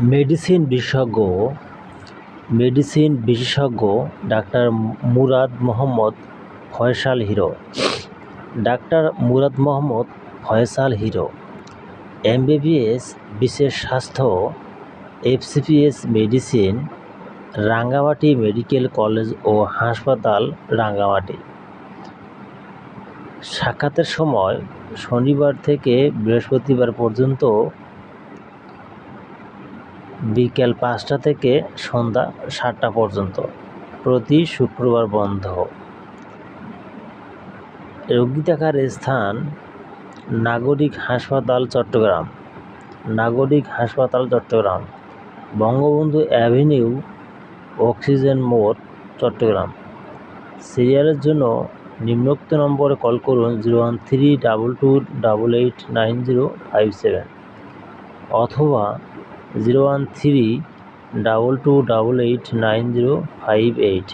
Medicine বিশেষজ্ঞ medicine বিশেষজ্ঞ doctor Murad Mohammad Faisal hero. Doctor Murad Mohammad Faisal hero. MBBS, বিশেষ স্বাস্থ্য, FCPS medicine, Rangamati medical college ও হাসপাতাল, রাঙ্গামাটি। সাক্ষাতের সময় শনিবার থেকে বৃহস্পতিবার পর্যন্ত বিকেল পাঁচটা থেকে সন্ধ্যা সাতটা পর্যন্ত প্রতি শুক্রবার বন্ধ। রোগী দেখার স্থান নাগরিক হাসপাতাল চট্টগ্রাম। নাগরিক হাসপাতাল চট্টগ্রাম। বঙ্গবন্ধু অ্যাভিনিউ অক্সিজেন মোড় চট্টগ্রাম। সিরিয়ালের জন্য নিম্নোক্ত নম্বরে কল করুন zero one three double two double eight nine zero five seven অথবা zero one three double two double eight nine zero five eight